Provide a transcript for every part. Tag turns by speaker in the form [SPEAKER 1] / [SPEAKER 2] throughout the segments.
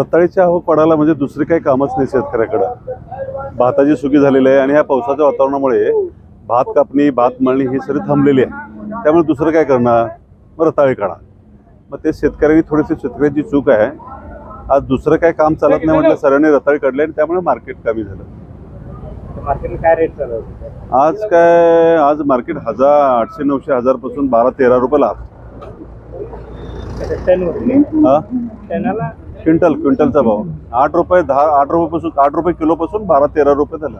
[SPEAKER 1] रताळीची आवक पडायला म्हणजे दुसरी काही कामच नाही शेतकऱ्याकडं. भाताची सुकी झालेली आहे आणि ह्या पावसाच्या वातावरणामुळे भात कापणी भात मळणी ही सगळी थांबलेली आहे. त्यामुळे दुसरं काय करणार? मग रताळी काढा. मग ते शेतकऱ्यांनी थोडीशी शेतकऱ्याची चूक आहे. आज दुसरं काय काम चालत नाही म्हटलं सर्वांनी रताळी काढली आणि त्यामुळे मार्केट कमी झालं.
[SPEAKER 2] मार्केटला काय रेट चालू आहे?
[SPEAKER 1] आज काय आज मार्केट हजार आठशे नऊशे हजारपासून बारा तेरा रुपये लाभ क्विंटल क्विंटलचा भाव. आठ रुपये दहा आठ रुपयेपासून आठ रुपये किलोपासून बारा तेरा रुपये झाला.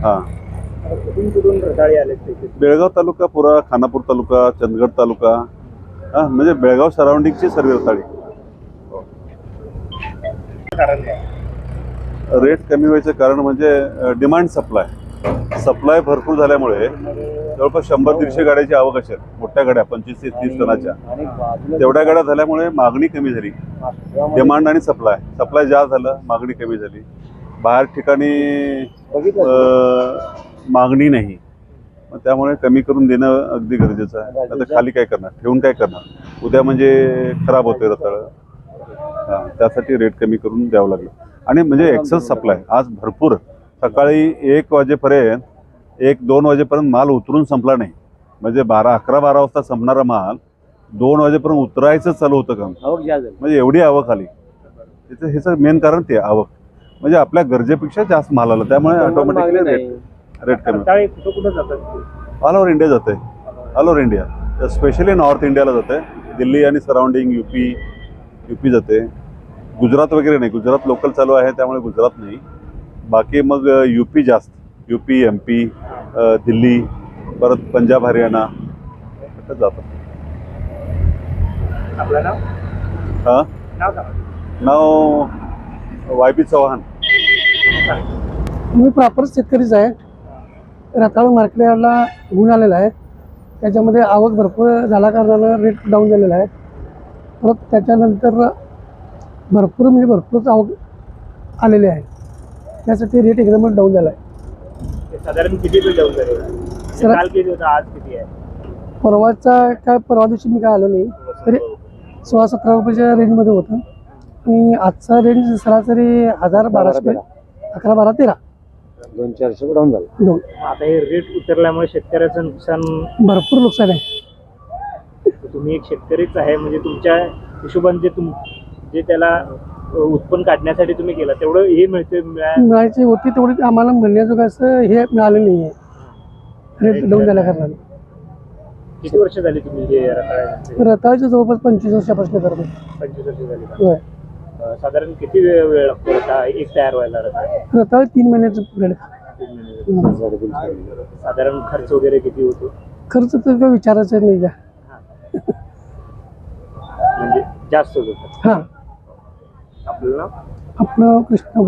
[SPEAKER 1] हा.
[SPEAKER 2] आता कुठून कुठून रताळी आले त्याचे
[SPEAKER 1] बेळगाव तालुका पुरा खानापूर तालुका चंदगड तालुका हा म्हणजे बेळगाव सराउंडिंगची सर्व रताळी. रेट कमी व्हायचं कारण म्हणजे डिमांड सप्लाय सप्लाय भरपूर झाल्यामुळे जवळपास शंभर दीडशे गाड्याची आवक असेल मोठ्या गाड्या पंचवीस ते तीस टनाच्या. तेवढ्या गाड्या झाल्यामुळे मागणी कमी झाली. डिमांड आणि सप्लाय सप्लाय जास्त झालं मागणी कमी झाली. बाहेर ठिकाणी मागणी नाही. मग त्यामुळे कमी करून देणं अगदी गरजेचं आहे. आता खाली काय करणार? ठेवून काय करणार? उद्या म्हणजे खराब होते रताळ. हा, त्यासाठी रेट कमी करून द्यावं लागलं. आणि म्हणजे एक्सेस सप्लाय आज भरपूर. सकाळी एक वाजेपर्यंत एक दोन वाजेपर्यंत माल उतरून संपला नाही. म्हणजे बारा अकरा बारा वाजता संपणारा माल दोन वाजेपर्यंत उतरायचं चालू होतं काम म्हणजे एवढी आवक आली. त्याचं ह्याचं मेन कारण ते आवक. म्हणजे आपल्या गरजेपेक्षा जास्त माल आला. त्यामुळे ऑटोमॅटिकली रेट रेट कमी. ऑल ओव्हर इंडिया जाते all over India specially north इंडियाला जाते दिल्ली आणि सराउंडिंग युपी युपी जाते गुजरात वगैरे नाही. गुजरात लोकल चालू आहे त्यामुळे गुजरात नाही. बाकी मग युपी जास्त. युपी एम पी दिल्ली परत पंजाब हरियाणा असं जातं.
[SPEAKER 2] आपलं नाव?
[SPEAKER 1] हां?
[SPEAKER 2] नाव
[SPEAKER 1] वाय बी चव्हाण.
[SPEAKER 3] मी प्रॉपर शेतकरीच आहे. रताळ मार्केटला घेऊन आलेला आहे. त्याच्यामध्ये आवक भरपूर झाल्या कारणानं रेट डाऊन झालेला आहे. परत त्याच्यानंतर भरपूर म्हणजे भरपूरच आवक आलेली आहे. त्यासाठी रेट एकदमच डाऊन झाला आहे.
[SPEAKER 2] साधारण किती जाऊन झाले
[SPEAKER 3] सर-
[SPEAKER 2] काल किती होता? आज किती आहे?
[SPEAKER 3] परवाचा काय परवा दिवशी मी काय आलो नाही तरी सोळा सतरा रुपयाच्या रेंजमध्ये होतं. आणि आजचा रेंज सरासरी हजार बाराशे अकरा बारा तेरा.
[SPEAKER 2] दोन चारशे डाऊन झालं.
[SPEAKER 3] दोन.
[SPEAKER 2] आता हे रेट उतरल्यामुळे शेतकऱ्याचं नुकसान
[SPEAKER 3] भरपूर नुकसान आहे.
[SPEAKER 2] तुम्ही एक शेतकरीच आहे म्हणजे तुमच्या हिशोबाने जे तुम जे त्याला उत्पन्न काढण्यासाठी तुम्ही केलं. तेवढं हे मिळते मिळा-
[SPEAKER 3] मिळायची होती तेवढी आम्हाला म्हणण्याजोगं असं हे मिळालं नाही आहे झाल्या कारणाने
[SPEAKER 2] किती वर्ष झाली तुम्ही हे रताळ्याचे?
[SPEAKER 3] रताळ्याच्या जवळपास पंचवीस वर्षापासून करतो
[SPEAKER 2] पंचवीस वर्ष झाली का?
[SPEAKER 3] होय.
[SPEAKER 2] अ, साधारण किती वेळ वेळ लागतो रताळा? एक तयार व्हायला रताळा?
[SPEAKER 3] रताळ तीन महिन्याचं पिरियड
[SPEAKER 2] तीन महिने. साधारण खर्च वगैरे किती होतो?
[SPEAKER 3] खर्च तर काय विचारायचं नाही का?
[SPEAKER 2] म्हणजे जास्त होतो.
[SPEAKER 3] हां.
[SPEAKER 2] आपल्याला
[SPEAKER 3] आपलं कृष्ण